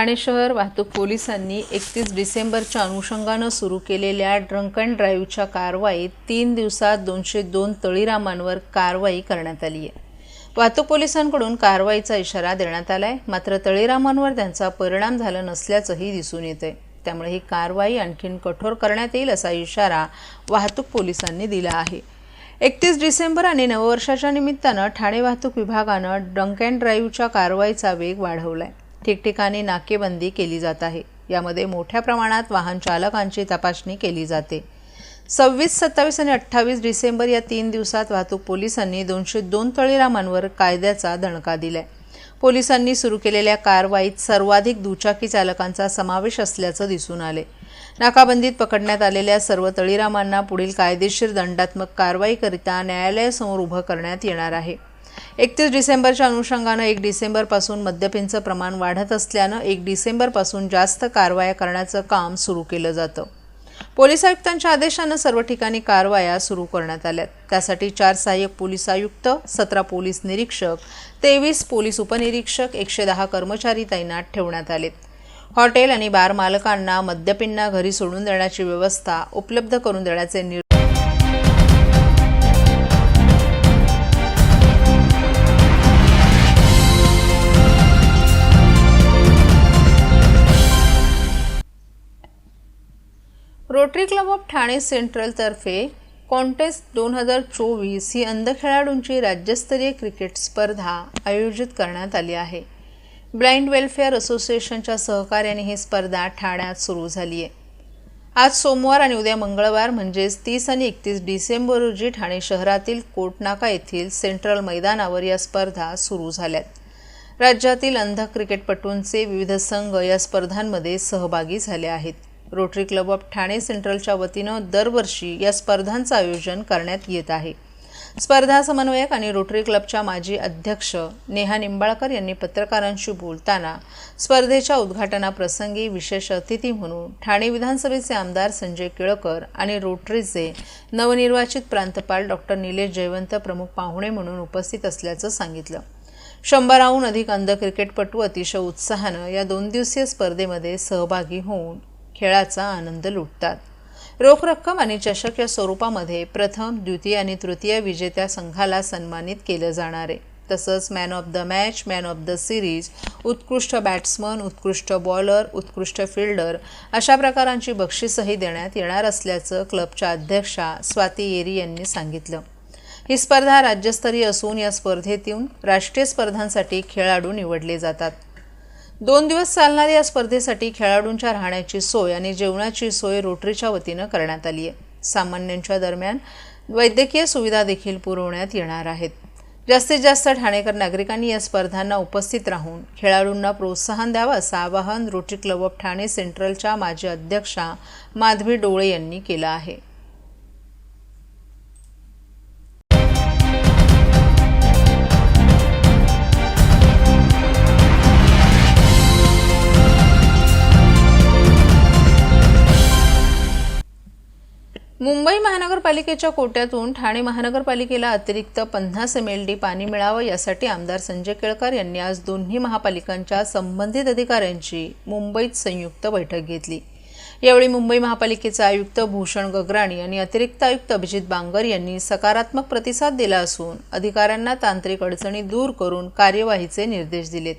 ठाणे शहर वाहतूक पोलिसांनी एकतीस डिसेंबरच्या अनुषंगानं सुरू केलेल्या ड्रंक अँड ड्राईव्हच्या कारवाईत तीन दिवसात दोनशे दोन तळीरामांवर कारवाई करण्यात आली आहे. वाहतूक पोलिसांकडून कारवाईचा इशारा देण्यात आलाय. मात्र तळीरामांवर त्यांचा परिणाम झाला नसल्याचंही दिसून येतंय. त्यामुळे ही कारवाई आणखीन कठोर करण्यात येईल असा इशारा वाहतूक पोलिसांनी दिला आहे. एकतीस डिसेंबर आणि नववर्षाच्या निमित्तानं ठाणे वाहतूक विभागानं ड्रंक अँड ड्राईव्हच्या कारवाईचा वेग वाढवला आहे ठिकठिकाणी नाकेबंदी केली जात आहे. यामध्ये मोठ्या प्रमाणात वाहन चालकांची तपासणी केली जाते. सव्वीस सत्तावीस आणि अठ्ठावीस डिसेंबर या तीन दिवसात वाहतूक पोलिसांनी दोनशे दोन तळीरामांवर कायद्याचा दणका दिलाय. पोलिसांनी सुरू केलेल्या कारवाईत सर्वाधिक दुचाकी चालकांचा समावेश असल्याचं दिसून आले नाकाबंदीत पकडण्यात आलेल्या सर्व तळीरामांना पुढील कायदेशीर दंडात्मक कारवाईकरिता न्यायालयासमोर उभं करण्यात येणार आहे. एकतीस डिसेंबरच्या अनुषंगानं एक डिसेंबरपासून मद्यपींचं प्रमाण वाढत असल्यानं एक डिसेंबरपासून जास्त कारवाया करण्याचं काम सुरू केलं जातं. पोलीस आयुक्तांच्या आदेशानं सर्व ठिकाणी कारवाया सुरू करण्यात आल्यात त्यासाठी चार सहाय्यक पोलीस आयुक्त सतरा पोलीस निरीक्षक तेवीस पोलीस उपनिरीक्षक एकशे दहा कर्मचारी तैनात ठेवण्यात आलेत. हॉटेल आणि बार मालकांना मद्यपींना घरी सोडून देण्याची व्यवस्था उपलब्ध करून देण्याचे निर् रोटरी क्लब ऑफ ठाणे सेंट्रलतर्फे कॉन्टेस्ट दोन हजार चोवीस ही अंध खेळाडूंची राज्यस्तरीय क्रिकेट स्पर्धा आयोजित करण्यात आली आहे. ब्लाइंड वेलफेअर असोसिएशनच्या सहकार्याने ही स्पर्धा ठाण्यात सुरू झाली आहे आज सोमवार आणि उद्या मंगळवार म्हणजेच तीस आणि एकतीस डिसेंबर रोजी ठाणे शहरातील कोटनाका येथील सेंट्रल मैदानावर या स्पर्धा सुरू झाल्यात. राज्यातील अंध क्रिकेटपटूंचे विविध संघ या स्पर्धांमध्ये सहभागी झाले आहेत. रोटरी क्लब ऑफ ठाणे सेंट्रलच्या वतीनं दरवर्षी या स्पर्धांचं आयोजन करण्यात येत आहे. स्पर्धा समन्वयक आणि रोटरी क्लबच्या माजी अध्यक्ष नेहा निंबाळकर यांनी पत्रकारांशी बोलताना स्पर्धेच्या उद्घाटनाप्रसंगी विशेष अतिथी म्हणून ठाणे विधानसभेचे आमदार संजय केळकर आणि रोटरीचे नवनिर्वाचित प्रांतपाल डॉक्टर निलेश जयवंत प्रमुख पाहुणे म्हणून उपस्थित असल्याचं सांगितलं. शंभराहून अधिक अंध क्रिकेटपटू अतिशय उत्साहानं या दोन दिवसीय स्पर्धेमध्ये सहभागी होऊन खेळाचा आनंद लुटतात. रोख रक्कम आणि चषक या स्वरूपामध्ये प्रथम द्वितीय आणि तृतीय विजेत्या संघाला सन्मानित केलं जाणार. आहे तसंच man of the match man of the series उत्कृष्ट बॅट्समन उत्कृष्ट बॉलर उत्कृष्ट फिल्डर अशा प्रकारांची बक्षिसही देण्यात येणार असल्याचं क्लबच्या अध्यक्षा स्वाती येरी यांनी सांगितलं. ही स्पर्धा राज्यस्तरीय असून या स्पर्धेतून राष्ट्रीय स्पर्धांसाठी खेळाडू निवडले जातात. दोन दिवस चालणाऱ्या या स्पर्धेसाठी खेळाडूंच्या राहण्याची सोय आणि जेवणाची सोय रोटरीच्या वतीनं करण्यात आली आहे. सामान्यांच्या दरम्यान वैद्यकीय सुविधा देखील पुरवण्यात येणार आहेत. जास्तीत जास्त ठाणेकर नागरिकांनी या स्पर्धांना उपस्थित राहून खेळाडूंना प्रोत्साहन द्यावं असं आवाहन रोटरी क्लब ऑफ ठाणे सेंट्रलच्या माजी अध्यक्षा माधवी डोळे यांनी केलं आहे. मुंबई महानगरपालिकेच्या कोट्यातून ठाणे महानगरपालिकेला अतिरिक्त पन्नास एम एल डी पाणी मिळावं यासाठी आमदार संजय केळकर यांनी आज दोन्ही महापालिकांच्या संबंधित अधिकाऱ्यांची मुंबईत संयुक्त बैठक घेतली. यावेळी मुंबई महापालिकेचे आयुक्त भूषण गगराणी आणि अतिरिक्त आयुक्त अभिजित बांगर यांनी सकारात्मक प्रतिसाद दिला असून अधिकाऱ्यांना तांत्रिक अडचणी दूर करून कार्यवाहीचे निर्देश दिलेत.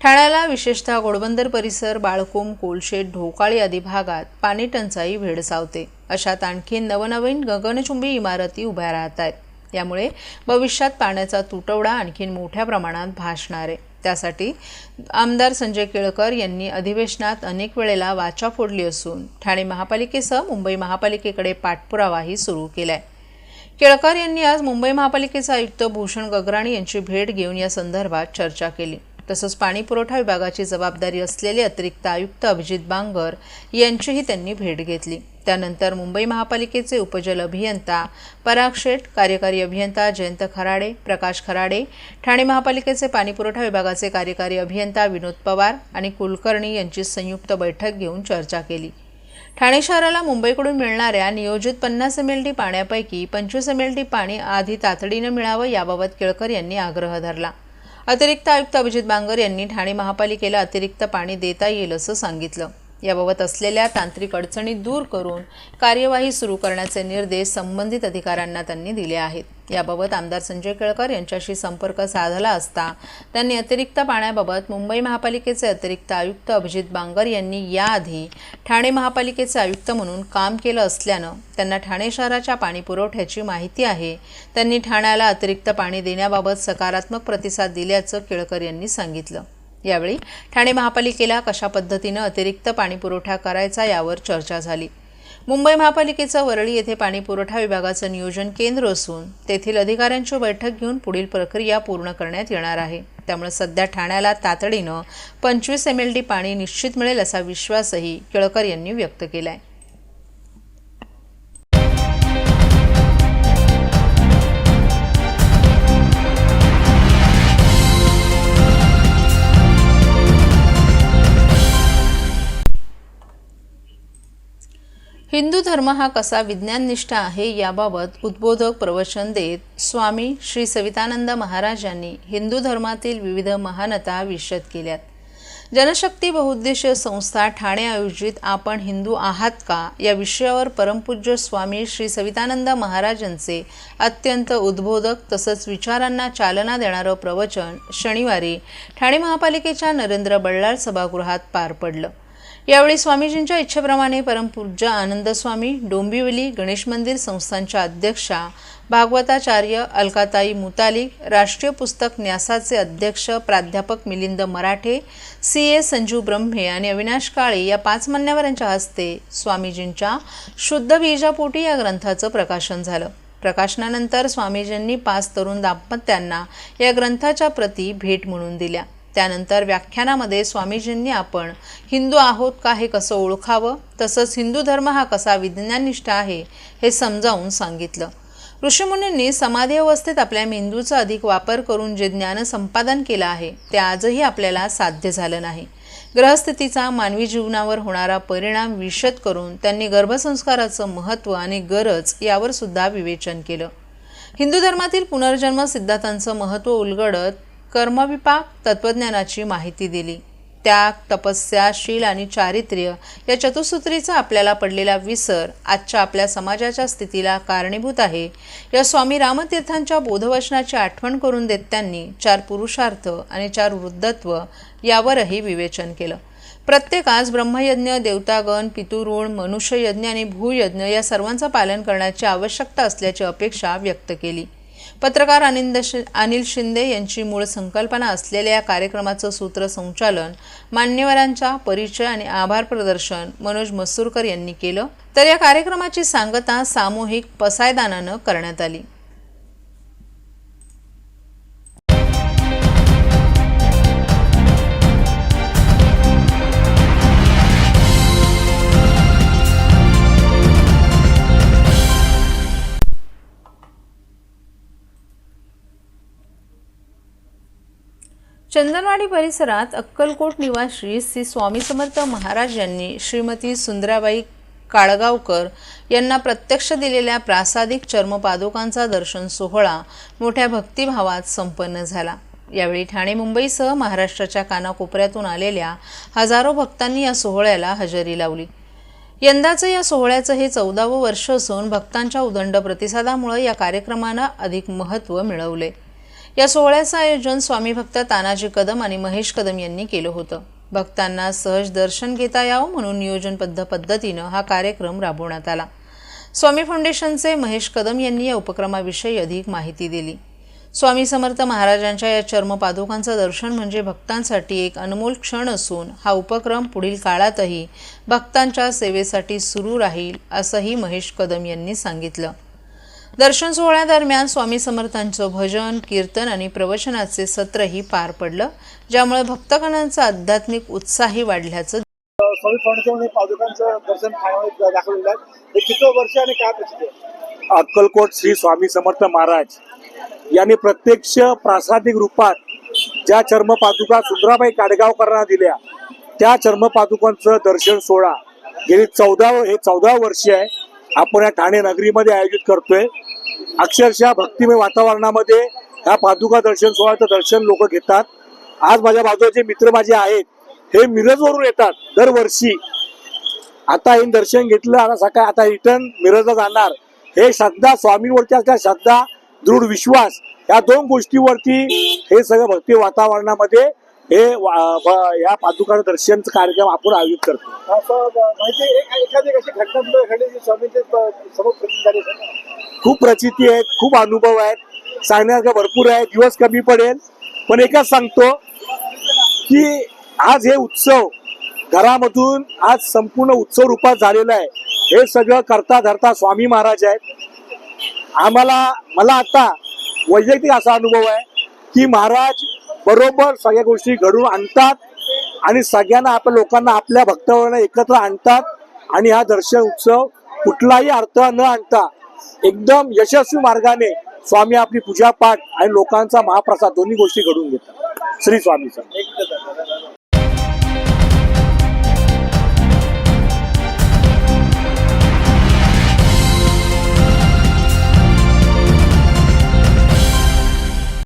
ठाण्याला विशेषतः घोडबंदर परिसर बाळकुम कोलशेत ढोकाळी आदी भागात पाणी टंचाई भेडसावते. अशात आणखी नवनवीन गगनचुंबी इमारती उभ्या राहत आहेत. यामुळे भविष्यात पाण्याचा तुटवडा आणखीन मोठ्या प्रमाणात भासणार आहे. त्यासाठी आमदार संजय केळकर यांनी अधिवेशनात अनेक वेळेला वाचा फोडली असून ठाणे महापालिकेसह मुंबई महापालिकेकडे पाठपुरावाही सुरू केलाय. केळकर यांनी आज मुंबई महापालिकेचे आयुक्त भूषण गगराणी यांची भेट घेऊन या संदर्भात चर्चा केली. तसंच पाणी पुरवठा विभागाची जबाबदारी असलेले अतिरिक्त आयुक्त अभिजित बांगर यांचीही त्यांनी भेट घेतली. त्यानंतर मुंबई महापालिकेचे उपजल अभियंता पराग शेठ कार्यकारी अभियंता जयंत खराडे प्रकाश खराडे ठाणे महापालिकेचे पाणीपुरवठा विभागाचे कार्यकारी अभियंता विनोद पवार आणि कुलकर्णी यांची संयुक्त बैठक घेऊन चर्चा केली. ठाणे शहराला मुंबईकडून मिळणाऱ्या नियोजित पन्नास एम एल डी पाण्यापैकी पंचवीस एम एल डी पाणी आधी तातडीनं मिळावं याबाबत केळकर यांनी आग्रह धरला. अतिरिक्त आयुक्त अभिजित बांगर यांनी ठाणे महापालिकेला अतिरिक्त पाणी देता येईल असं सांगितलं. याबाबत असलेल्या तांत्रिक अडचणी दूर करून कार्यवाही सुरू करण्याचे निर्देश संबंधित अधिकाऱ्यांना त्यांनी दिले आहेत. याबाबत आमदार संजय केळकर यांच्याशी संपर्क साधला असता त्यांनी अतिरिक्त पाण्याबाबत मुंबई महापालिकेचे अतिरिक्त आयुक्त अभिजित बांगर यांनी याआधी ठाणे महापालिकेचे आयुक्त म्हणून काम केलं असल्यानं त्यांना ठाणे शहराच्या पाणी पुरवठ्याची माहिती आहे. त्यांनी ठाण्याला अतिरिक्त पाणी देण्याबाबत सकारात्मक प्रतिसाद दिल्याचं केळकर यांनी सांगितलं. यावेळी ठाणे महापालिकेला कशा पद्धतीनं अतिरिक्त पाणी पुरवठा करायचा यावर चर्चा झाली. मुंबई महापालिकेचं वरळी येथे पाणी पुरवठा विभागाचं नियोजन केंद्र असून तेथील अधिकाऱ्यांची बैठक घेऊन पुढील प्रक्रिया पूर्ण करण्यात येणार आहे. त्यामुळे सध्या ठाण्याला तातडीनं पंचवीस एम एल डी पाणी निश्चित मिळेल असा विश्वासही केळकर यांनी व्यक्त केला आहे हिंदू धर्म हा कसा विज्ञाननिष्ठ आहे याबाबत उद्बोधक प्रवचन देत स्वामी श्री सवितानंद महाराजांनी हिंदू धर्मातील विविध महानता विशद केल्यात. जनशक्ती बहुउद्देशीय संस्था ठाणे आयोजित आपण हिंदू आहात का या विषयावर परमपूज्य स्वामी श्री सवितानंद महाराजांचे अत्यंत उद्बोधक तसंच विचारांना चालना देणारं प्रवचन शनिवारी ठाणे महापालिकेच्या नरेंद्र बल्लाळ सभागृहात पार पडलं. यावेळी स्वामीजींच्या इच्छेप्रमाणे परमपूज्य आनंद स्वामी डोंबिवली गणेश मंदिर संस्थांच्या अध्यक्षा भागवताचार्य अलकाताई मुतालिक राष्ट्रीय पुस्तक न्यासाचे अध्यक्ष प्राध्यापक मिलिंद मराठे सी ए संजू ब्रह्मे आणि अविनाश काळे या पाच मान्यवरांच्या हस्ते स्वामीजींच्या शुद्ध बीजापोटी या ग्रंथाचं प्रकाशन झालं. प्रकाशनानंतर स्वामीजींनी पाच तरुण दाम्पत्यांना या ग्रंथाच्या प्रती भेट म्हणून दिल्या. त्यानंतर व्याख्यानामध्ये स्वामीजींनी आपण हिंदू आहोत का हे कसं ओळखावं तसंच हिंदू धर्म हा कसा विज्ञाननिष्ठ आहे हे समजावून सांगितलं. ऋषीमुनींनी समाधी अवस्थेत आपल्या मेंदूचा अधिक वापर करून जे ज्ञान संपादन केलं आहे ते आजही आपल्याला साध्य झालं नाही. ग्रहस्थितीचा मानवी जीवनावर होणारा परिणाम विशद करून त्यांनी गर्भसंस्काराचं महत्त्व आणि गरज यावर सुद्धा विवेचन केलं. हिंदू धर्मातील पुनर्जन्म सिद्धांतांचं महत्त्व उलगडत कर्मविपाक तत्त्वज्ञानाची माहिती दिली. त्याग तपस्या शील आणि चारित्र्य या चतुसूत्रीचा आपल्याला पडलेला विसर आजच्या आपल्या समाजाच्या स्थितीला कारणीभूत आहे. या स्वामी रामतीर्थांच्या बोधवचनाची आठवण करून देत त्यांनी चार पुरुषार्थ आणि चार वृद्धत्व यावरही विवेचन केलं. प्रत्येकास ब्रह्मयज्ञ देवतागण पितुऋण मनुष्ययज्ञ आणि भूयज्ञ या सर्वांचं पालन करण्याची आवश्यकता असल्याची अपेक्षा व्यक्त केली. पत्रकार अनिंद शि अनिल शिंदे यांची मूळ संकल्पना असलेल्या या कार्यक्रमाचं सूत्रसंचालन मान्यवरांच्या परिचय आणि आभार प्रदर्शन मनोज मसूरकर यांनी केलं. तर या कार्यक्रमाची सांगता सामूहिक पसायदानानं करण्यात आली. चंदनवाडी परिसरात अक्कलकोट निवासी श्री स्वामी समर्थ महाराज यांनी श्रीमती सुंदराबाई काळगावकर यांना प्रत्यक्ष दिलेल्या प्रासादिक चर्मपादुकांचा दर्शन सोहळा मोठ्या भक्तिभावात संपन्न झाला. यावेळी ठाणे मुंबईसह महाराष्ट्राच्या कानाकोपऱ्यातून आलेल्या हजारो भक्तांनी या सोहळ्याला हजेरी लावली. यंदाचं या सोहळ्याचं हे चौदावं वर्ष असून भक्तांच्या उदंड प्रतिसादामुळे या कार्यक्रमानं अधिक महत्त्व मिळवले. या सोहळ्याचं आयोजन स्वामी भक्त तानाजी कदम आणि महेश कदम यांनी केलं होतं. भक्तांना सहज दर्शन घेता यावं म्हणून नियोजनबद्ध पद्धतीनं हा कार्यक्रम राबवण्यात आला. स्वामी फाउंडेशनचे महेश कदम यांनी या उपक्रमाविषयी अधिक माहिती दिली. स्वामी समर्थ महाराजांच्या या चर्मपादुकांचं दर्शन म्हणजे भक्तांसाठी एक अनमोल क्षण असून हा उपक्रम पुढील काळातही भक्तांच्या सेवेसाठी सुरू राहील असंही महेश कदम यांनी सांगितलं. दर्शन सोहळ्यादरम्यान स्वामी समर्थांचं भजन कीर्तन आणि प्रवचनाचे सत्रही पार पडलं ज्यामुळे भक्तगणांचा आध्यात्मिक उत्साही वाढल्याचं स्वामी पादुकांचं दर्शन ठाण्यामध्ये दाखवलेलं आहे. हे किती वर्ष आणि काय प्रसिद्ध अक्कलकोट श्री स्वामी समर्थ महाराज यांनी प्रत्यक्ष प्रासादिक रूपात ज्या चर्मपादुका सुंदराबाई काडगावकरांना दिल्या त्या चर्मपादुकांचं दर्शन सोहळा गेली चौदा हे चौदा वर्ष आहे. आपण या ठाणे नगरीमध्ये आयोजित करतोय. अक्षरशः भक्तिमय वातावरणामध्ये ह्या पादुका दर्शन सोहळ्याचं दर्शन लोक घेतात. आज माझ्या बाजूला जे मित्र माझे आहेत हे मिरजवरून येतात दरवर्षी. आता हे दर्शन घेतलं आता सकाळी आता रिटर्न मिरजला जाणार. हे श्रद्धा स्वामींवरती असल्या श्रद्धा दृढ विश्वास या दोन गोष्टीवरती हे सगळं भक्ती वातावरणामध्ये हे या पादुका दर्शन कार्यक्रम आपण आयोजित करतो. माहिती एखादी अशी घटना घडली स्वामींचे खूप प्रचिती आहेत खूप अनुभव आहेत. सांगण्यासारखं भरपूर आहे दिवस कमी पडेल. पण एकच सांगतो की आज हे उत्सव घरामधून आज संपूर्ण उत्सव रूपात झालेलं आहे. हे सगळं करता धरता स्वामी महाराज आहेत. आम्हाला मला आता वैयक्तिक असा अनुभव आहे की महाराज बरोबर सगळ्या गोष्टी घडून आणतात आणि सगळ्यांना आपल्या लोकांना आपल्या भक्तावरांना एकत्र आणतात. आणि हा दर्शन उत्सव कुठलाही अर्थ न आणता एकदम यशस्वी मार्गाने स्वामी आपली पूजा पाठ आणि लोकांचा महाप्रसाद दोन्ही गोष्टी घडून घेतात. श्री स्वामी सर